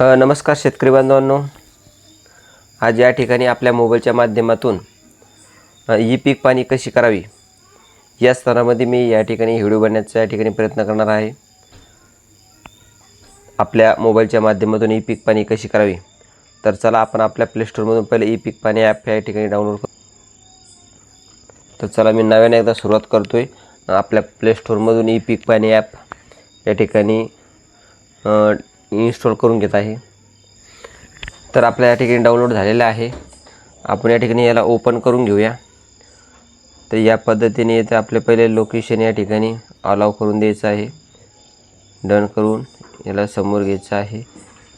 नमस्कार शेतकरी बांधवांनो. आज या ठिकाणी आपल्या मोबाईलच्या माध्यमातून ई पीक पाणी कशी करावी या स्तरामध्ये मी या ठिकाणी व्हिडिओ बनण्याचा या ठिकाणी प्रयत्न करणार आहे. आपल्या मोबाईलच्या माध्यमातून ई पीक पाणी कशी करावी तर चला आपण आपल्या प्लेस्टोरमधून पहिले ई पीक पाणी ॲप या ठिकाणी डाउनलोड करू. तर चला मी नव्याने एकदा सुरुवात करतो आहे आपल्या प्लेस्टोरमधून ई पीक पाणी ॲप या ठिकाणी इन्स्टॉल करून घेत आहे. तर आपल्या या ठिकाणी डाउनलोड झालेलं आहे. आपण या ठिकाणी याला ओपन करून घेऊया. तर या पद्धतीने येथे आपले पहिले लोकेशन या ठिकाणी अलाव करून द्यायचं आहे. डन करून याला समोर घ्यायचं आहे.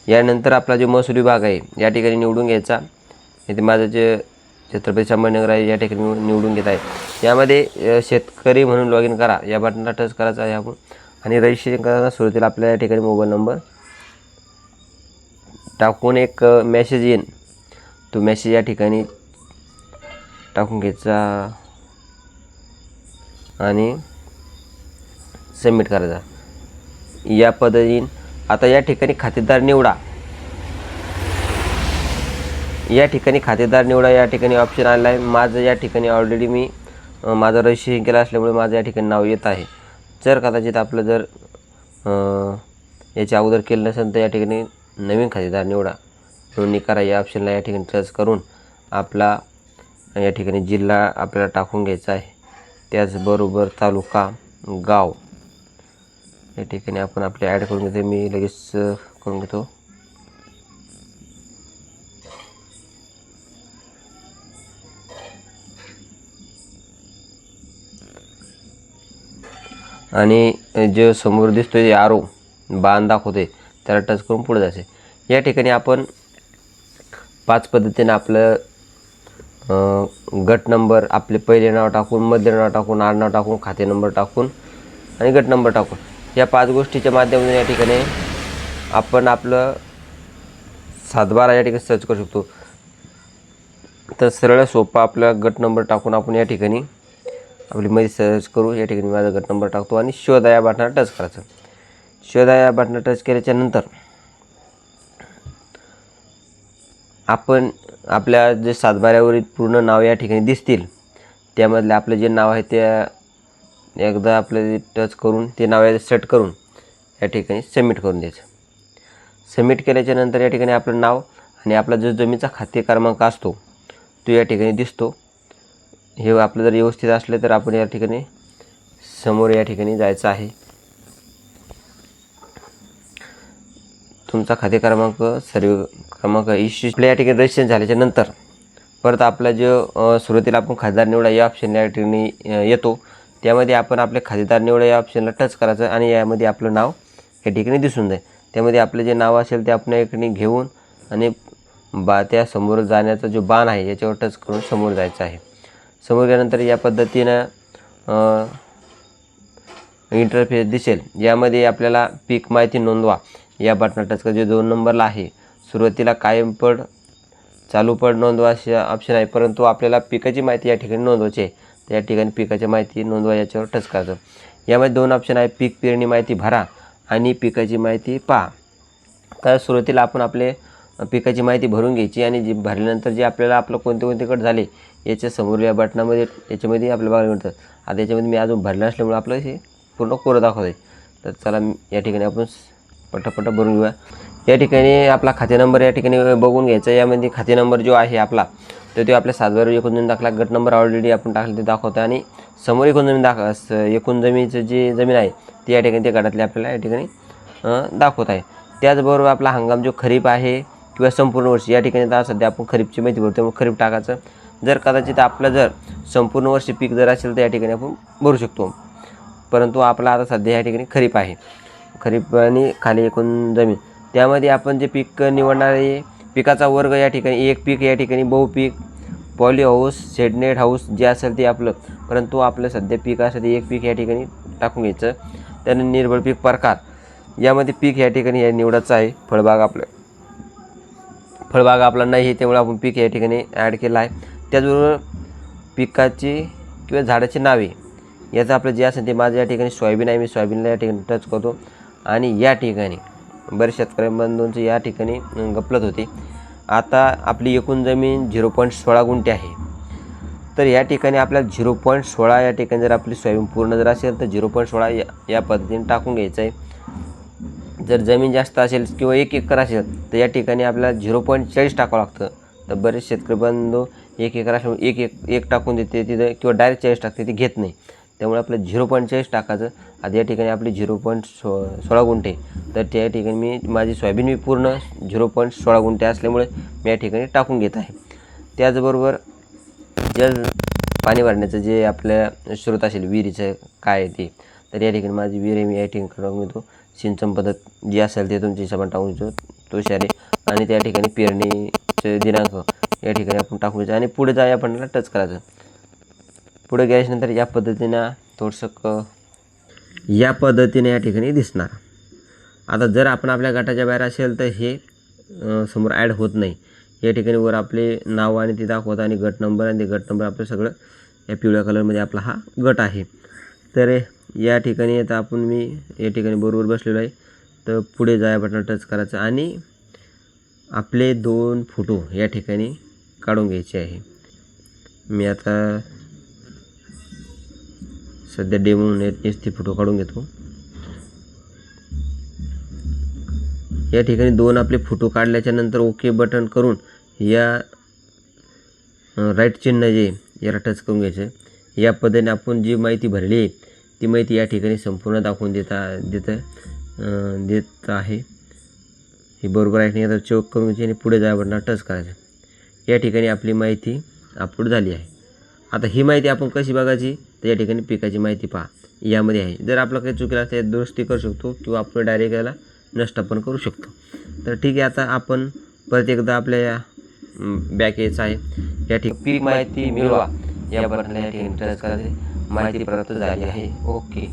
यानंतर आपला जो महसूल विभाग आहे या ठिकाणी निवडून घ्यायचा. इथे माझं जे छत्रपती संभाजीनगर आहे या ठिकाणी निवडून घेत आहे. यामध्ये शेतकरी म्हणून लॉग इन करा. या बटनला टच करायचा आहे आपण. आणि रजिस्ट्रेशन करताना सुरुवातीला आपल्या या ठिकाणी मोबाईल नंबर टाकून एक मेसेज येईन. तो मेसेज या ठिकाणी टाकून घ्यायचा आणि सबमिट करायचा. या पद्धतीने आता या ठिकाणी खातेदार निवडा. या ठिकाणी खातेदार निवडा या ठिकाणी ऑप्शन आलेला आहे. माझं या ठिकाणी ऑलरेडी मी माझं रजिस्ट्रेशन केलं असल्यामुळे माझं या ठिकाणी नाव येत आहे. जर कदाचित आपलं जर याच्या अगोदर केलं नसेल तर या ठिकाणी नवीन खातेदार निवडा. नोंदणी करा. या ऑप्शनला या ठिकाणी टच करून आपला या ठिकाणी जिल्हा आपल्याला टाकून घ्यायचा आहे. त्याचबरोबर तालुका गाव. या ठिकाणी आपण आपले ॲड करून घेतो मी लगेच करून घेतो. आणि जे समोर दिसतोय आरो बाण दाखवते त्याला टच करून पुढे जायचे या ठिकाणी आपण पाच पद्धतीने आपलं गट नंबर आपले पहिले नाव टाकून मध्य नाव टाकून आडनाव टाकून खाते नंबर टाकून आणि गट नंबर टाकून. या पाच गोष्टीच्या माध्यमातून या ठिकाणी आपण आपलं सातबारा या ठिकाणी सर्च करू शकतो. तर सरळ सोपा आपला गट नंबर टाकून आपण या ठिकाणी आपली मध्ये सर्च करू या ठिकाणी माझा गट नंबर टाकतो आणि शोधा या बटनावर टच करायचं. शोधा या बटन टच केल्याच्यानंतर आपण आपल्या जे सातबाऱ्यावरील पूर्ण नाव या ठिकाणी दिसतील त्यामधले आपलं जे नाव आहे ते एकदा आपलं टच करून ते नाव सेट करून या ठिकाणी सबमिट करून द्यायचं. सबमिट केल्याच्यानंतर या ठिकाणी आपलं नाव आणि आपला जो जमीनचा खाते क्रमांक असतो तो या ठिकाणी दिसतो. हे आपलं जर व्यवस्थित असलं तर आपण या ठिकाणी समोर या ठिकाणी जायचं आहे. तुमचा खाते क्रमांक सर्व क्रमांक इश्यू आपल्या या ठिकाणी रजिस्ट्रेशन झाल्याच्यानंतर परत आपला जो सुरुवातीला आपण खातेदार निवडा या ऑप्शन या ठिकाणी येतो. त्यामध्ये आपण आपले खातेदार निवडा या ऑप्शनला टच करायचं आणि यामध्ये आपलं नाव या ठिकाणी दिसून जाईल. त्यामध्ये आपलं जे नाव असेल ते आपण या ठिकाणी घेऊन आणि बा त्या समोर जाण्याचा जो बाण आहे याच्यावर टच करून समोर जायचं आहे. समोर गेल्यानंतर या पद्धतीनं इंटरफेस दिसेल. यामध्ये आपल्याला पीक माहिती नोंदवा. या बटना टच करा जे दोन नंबरला आहे. सुरुवातीला कायम पड चालू पड नोंदवा असे ऑप्शन आहे. परंतु आपल्याला पिकाची माहिती या ठिकाणी नोंदवायची आहे. त्या ठिकाणी पिकाची माहिती नोंदवा याच्यावर टच करायचं यामध्ये दोन ऑप्शन आहे. पीक पेरणी माहिती भरा आणि पिकाची माहिती पहा. तर सुरुवातीला आपण आपले पिकाची माहिती भरून घ्यायची आणि जी भरल्यानंतर जे आपल्याला आपलं कोणते कोणते कट झाले याच्या समोर या बटनामध्ये याच्यामध्ये आपल्याला बघायला मिळतं. आता याच्यामध्ये मी अजून भरलं नसल्यामुळे आपलं हे पूर्ण कोरं दाखवत आहे तर चला या ठिकाणी आपण पटापट भरून घेऊया. या ठिकाणी आपला खाते नंबर या ठिकाणी बघून घ्यायचा यामध्ये खाते नंबर जो आहे आपला तर तो आपल्या सातबार एकूण जमीन दाखला गट नंबर ऑलरेडी आपण टाकला ते दाखवतो आणि समोर एकूण जमीन दाख एकूण जमीनचं जी जमीन आहे ती या ठिकाणी त्या गटातली आपल्याला या ठिकाणी दाखवत आहे. त्याचबरोबर आपला हंगाम जो खरीप आहे किंवा संपूर्ण वर्षी या ठिकाणी आता सध्या आपण खरीपची माहिती भरतो त्यामुळे खरीप टाकायचं. जर कदाचित आपलं जर संपूर्ण वर्षी पीक जर असेल तर या ठिकाणी आपण भरू शकतो. परंतु आपला आता सध्या या ठिकाणी खरीप आहे. खरीप आणि खाली एकूण जमीन. त्यामध्ये आपण जे पीक निवडणार आहे पिकाचा वर्ग या ठिकाणी एक पीक या ठिकाणी बहुपीक poly house shade net house जे असेल ते आपलं. परंतु आपलं सध्या पीक असेल ते एक पीक या ठिकाणी टाकून घ्यायचं. त्यानं निर्बळ पीक प्रकार. यामध्ये पीक या ठिकाणी या निवडायचं आहे. फळबाग आपलं. फळबाग आपला नाही आहे त्यामुळे आपण पीक या ठिकाणी ॲड केलं आहे. त्याचबरोबर पिकाची किंवा झाडाची नावे. याचं आपलं जे असेल ते माझं या ठिकाणी सोयाबीन आहे. मी सोयाबीनला या ठिकाणी टच करतो. आणि या ठिकाणी बरेच शेतकरी बंधूंचं या ठिकाणी गपलत होती. आता आपली एकूण जमीन झिरो पॉईंट सोळा गुंठे आहे. तर या ठिकाणी आपल्याला झिरो पॉईंट सोळा या ठिकाणी जर आपली सोयाबीन पूर्ण जर असेल तर झिरो पॉईंट सोळा या या पद्धतीने टाकून घ्यायचं आहे. जर जमीन जास्त असेल किंवा एक एकर असेल तर या ठिकाणी आपल्याला झिरो पॉईंट चाळीस टाकावं लागतं. तर बरेच शेतकरी बंधू एक एकर असल्यामुळे एक एक एक टाकून देते तिथं किंवा डायरेक्ट चाळीस टाकते ती घेत नाही. त्यामुळे आपलं झिरो पॉईंट चाळीस टाकायचं. आता या ठिकाणी आपली झिरो पॉईंट सो सोळा गुंठे. तर त्या ठिकाणी मी माझी सोयाबीन मी पूर्ण झिरो पॉईंट सोळा गुंठे असल्यामुळे मी या ठिकाणी टाकून घेत आहे. त्याचबरोबर जल पाणी भरण्याचं जे आपल्या स्रोत असेल विहिरीचं काय आहे ते. तर या ठिकाणी माझी विहीर आहे मी या ठिकाणी टाकून घेतो. सिंचन पद्धत जी असेल ते तुमच्या हिशोबाने टाकून घेतो. तो शारे आणि त्या ठिकाणी पेरणीचे दिनांक या ठिकाणी आपण टाकून घ्यायचं आणि पुढे जा आपण टच करायचं. पुढे गेल्याच्यानंतर या पद्धतीनं थोडंसं क या पद्धतीने या ठिकाणी दिसणार. आता जर आपण आपल्या गटाच्या बाहेर असेल तर हे समोर ॲड होत नाही. या ठिकाणी वर आपले नाव आणि ते दाखवत आणि गट नंबर आणि ते गट नंबर आपलं सगळं या पिवळ्या कलरमध्ये आपला हा गट आहे. तर या ठिकाणी आता आपण मी या ठिकाणी बरोबर बसलेलो आहे. तर पुढे जाया बटन टच करायचं आणि आपले दोन फोटो या ठिकाणी काढून घ्यायचे आहे. मी आता सध्या डेमो नेटनेच ते फोटो काढून घेतो. या ठिकाणी दोन आपले फोटो काढल्याच्या नंतर ओके बटन करून या राईट चिन्ह जे याला टच करून घ्यायचं या पद्धतीने आपण जी माहिती भरली आहे ती माहिती या ठिकाणी संपूर्ण दाखवून देता देत देत आहे. हे बरोबर आहे नाही? आता चेक करून घ्यायची आणि पुढे जाय बटनावर टच करायचं. या ठिकाणी आपली माहिती अपलोड झाली आहे. आता ही माहिती आपण कशी बघायची? तर या ठिकाणी पिकाची माहिती पहा. यामध्ये आहे. जर आपलं काही चुकीला तर दुरुस्ती करू शकतो किंवा आपण डायरेक्ट याला नष्ट पण करू शकतो. तर ठीक आहे आता आपण परत एकदा आपल्या या बॅक यायचं आहे. या ठिकाणी पीक माहिती मिळवा. या बटनला या ठिकाणी टच करायचे माहिती प्राप्त झाली आहे. ओके.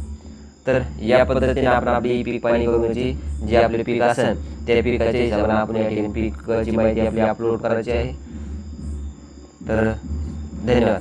तर या पद्धतीने आपण आपली पीक पाणी म्हणजे जे आपले पीक असेल त्या पिकाच्या हिशोबाने आपण या ठिकाणी पिकाची माहिती आपली अपलोड करायची आहे. तर धन्यवाद.